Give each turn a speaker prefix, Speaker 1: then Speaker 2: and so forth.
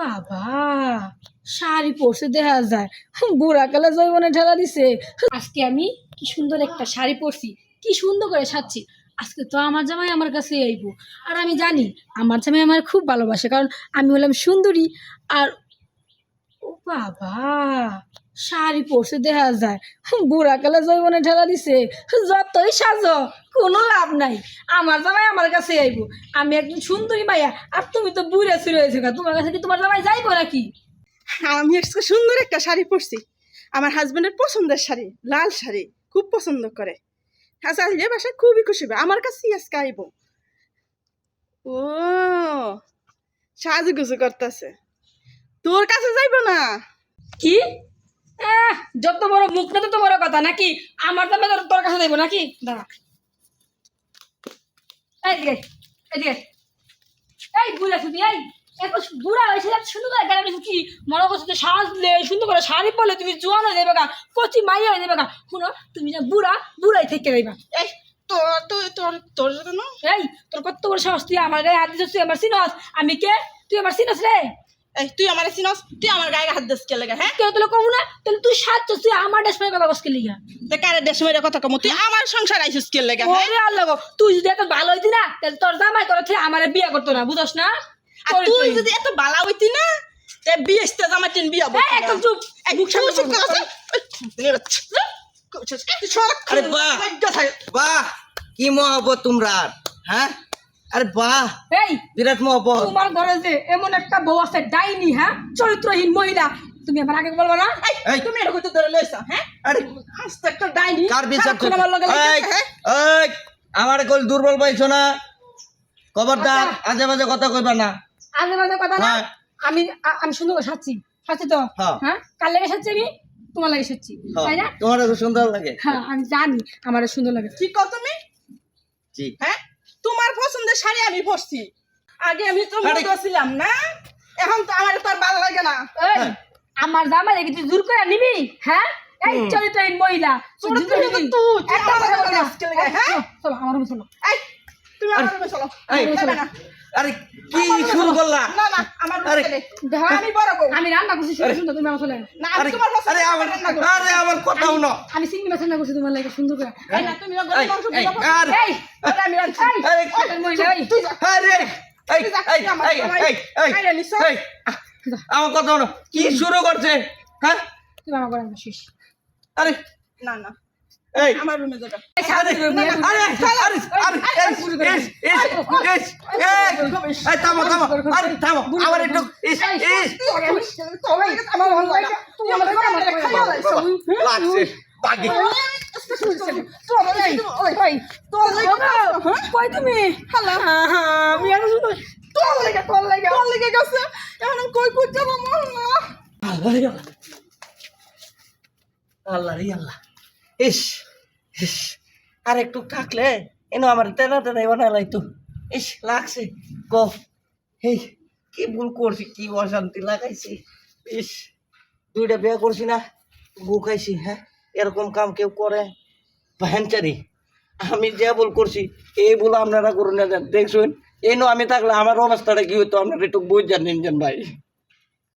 Speaker 1: বাবা, শাড়ি পরছে দেখা যায় বুড়া কালা জৈবনে ঠেলা দিছে। আজকে আমি কি সুন্দর একটা শাড়ি পরছি, কি সুন্দর করে সাজছি। আজকে তো আমার জামাই আমার কাছে আইব। আর আমি জানি, আমার জামাই আমার খুব ভালোবাসে, কারণ আমি হলাম সুন্দরী। আর ও বাবা শাড়ি পরছে দেখা যায়। বুড়া কালে জৈবনে ঠেলা দিছে। যতই সাজো কোনো লাভ নাই। আমার জামাই আমার কাছে আইব। আমি একজন সুন্দরী মাইয়া আর তুমি তো বুড়া চুরে হয়েছে তোমার কাছে কি তোমার জামাই যাইবো নাকি?
Speaker 2: আমি আজকে সুন্দর একটা শাড়ি পরছি। আমার হাজবেন্ডের পছন্দের শাড়ি লাল শাড়ি খুব পছন্দ করে। আচ্ছা আসলে বাসায় খুবই খুশি হবে। আমার কাছেই আজকে আইব। ও সাজুগুজু করতেছে। তোর কাছে যাইব না?
Speaker 1: কি? যত বড় মুখ না তত বড় কথা, নাকি? আমার দামে তোর কাছে দেবো নাকি? দাঁড়া। সুন্দর সুন্দর শাড়ি তুমি হয়ে কচি হয়ে শুনো, তুমি যে
Speaker 2: তোর তোর তোর
Speaker 1: কত সাহস, তুই আমার আমি কে? তুই আমার চিনস রে?
Speaker 2: এই তুই আমার চিনস তুই আমার গায়ে হাত দিস কে লেগে হ্যাঁ?
Speaker 1: কেউ তোলে কমু না? তাহলে তুই সাজ তুই আমার দেশ কথা বসকে লিগা?
Speaker 2: তে কারে দেশ মেরে কথা কম? তুই আমার সংসার আইছিস কে লেগে হ্যাঁ?
Speaker 1: আল্লাহ গো, তুই যদি এত ভালো হইতি না তাহলে তোর জামাই তোর থেকে আমার বিয়ে করতো না বুঝস না?
Speaker 2: আর তুই যদি এত বালা হইতি না তে বিয়েতে জামা টিন বিয়া
Speaker 1: এই, একদম চুপ। সামনে
Speaker 2: চুপ। আরে
Speaker 3: বাহ! বাহ কি মহব্বত তোমরা হ্যাঁ? আরে বাহ
Speaker 1: এই
Speaker 3: বিরাট মহব্বত।
Speaker 1: তোমার ঘরে যে এমন একটা বউ আছে ডাইনি হ্যাঁ? চরিত্রহীন মহিলা। তুমি আমার আগে বলব না?
Speaker 3: এই
Speaker 2: তুমি এটা কইতে ধরে লইছ হ্যাঁ?
Speaker 3: আরে
Speaker 2: আস্তে একটা ডাইনি
Speaker 3: কার বিচার
Speaker 2: সারাক্ষণ আমার লগে
Speaker 3: এই
Speaker 2: হ্যাঁ?
Speaker 3: এই আমার কল দুর্বল পাইছো না? খবরদার
Speaker 1: আচ্ছা।
Speaker 3: আজে বাজে কথা কইবা না।
Speaker 1: আজে বাজে কথা না?
Speaker 3: হ্যাঁ।
Speaker 1: আমি আমি সুন্দর করে সাজছি। সাজছি তো?
Speaker 3: হ্যাঁ।
Speaker 1: হ্যাঁ? কার লেগে সাজছি আমি? তোমার লাগে সাজছি তাই না?
Speaker 3: তোমার সুন্দর লাগে।
Speaker 1: হ্যাঁ আমি জানি আমার সুন্দর লাগে।
Speaker 2: কি কও তুমি?
Speaker 3: জি।
Speaker 2: হ্যাঁ? শাড়ি আমি পরছি। আগে আমি তো মোটা ছিলাম না এখন তো আমার তোর ভালো লাগে না।
Speaker 1: এই,
Speaker 3: হ্যাঁ।
Speaker 1: আমার জামাই দেখি তুই দূর করে নিবি? হ্যাঁ? এই চরিত্রহীন মহিলা।
Speaker 2: চরিত্রহীন তো তুই, তুই
Speaker 1: একটা কথা।
Speaker 2: আজকে লেগে, হ্যাঁ?
Speaker 1: চলো আমার রুমে চলো।
Speaker 2: এই তুমি আমার রুমে চলো।
Speaker 3: এই, আরে কি শুরু করলা?
Speaker 2: না না আমার
Speaker 3: আরে,
Speaker 2: আমি বড় বউ।
Speaker 1: আমি রান্না করছি সুন্দর তুমি আমার চলে।
Speaker 2: না আমি
Speaker 3: আরে
Speaker 2: তোমার পছন্দ
Speaker 3: আরে আমার। আরে আমার কথা শুনো
Speaker 1: আমি চিংড়ি মাছ রান্না করছি তোমার লাগে সুন্দর করে
Speaker 2: এই না তুমি মাংস
Speaker 3: এই,
Speaker 1: এই
Speaker 2: তাহলে আমি।
Speaker 3: আরে,
Speaker 2: তুই
Speaker 3: আরে এই এই এই এই এই
Speaker 2: আরে,
Speaker 3: আমার কথা শোনো। কি শুরু করছে? হ্যাঁ?
Speaker 1: তুমি আমার
Speaker 3: আরে।
Speaker 2: না না।
Speaker 3: এই
Speaker 2: আমার রুমে যাবে
Speaker 3: আরে, আরে, আরে, এই, এই, এই, থামো, থামো, আরে, থামো, আবার একটু, ইস, ইস,
Speaker 2: আমার ভালো লাগে তুই আমার খাইয়া লাইছো।
Speaker 3: লাগছে,
Speaker 2: মন
Speaker 3: আল্লাহ আল্লাহ। ইস, আর একটু থাকলে এনো আমার টেনা টেনা বানালাই তো। ইস, লাগছে, গো। এই কি ভুল করছি, কি অশান্তি লাগাইছি। ইস, দুইটা বিয়ে করছি না বুকাইছি হ্যাঁ? এরকম কাম কেউ করে? ভ্যানচারি আমি যে ভুল করছি, এই ভুল আপনারা করুন না দেখছুন? এনো আমি থাকলে আমার অবস্থাটা কি হতো আপনারা একটু বুঝ জানেন ভাই।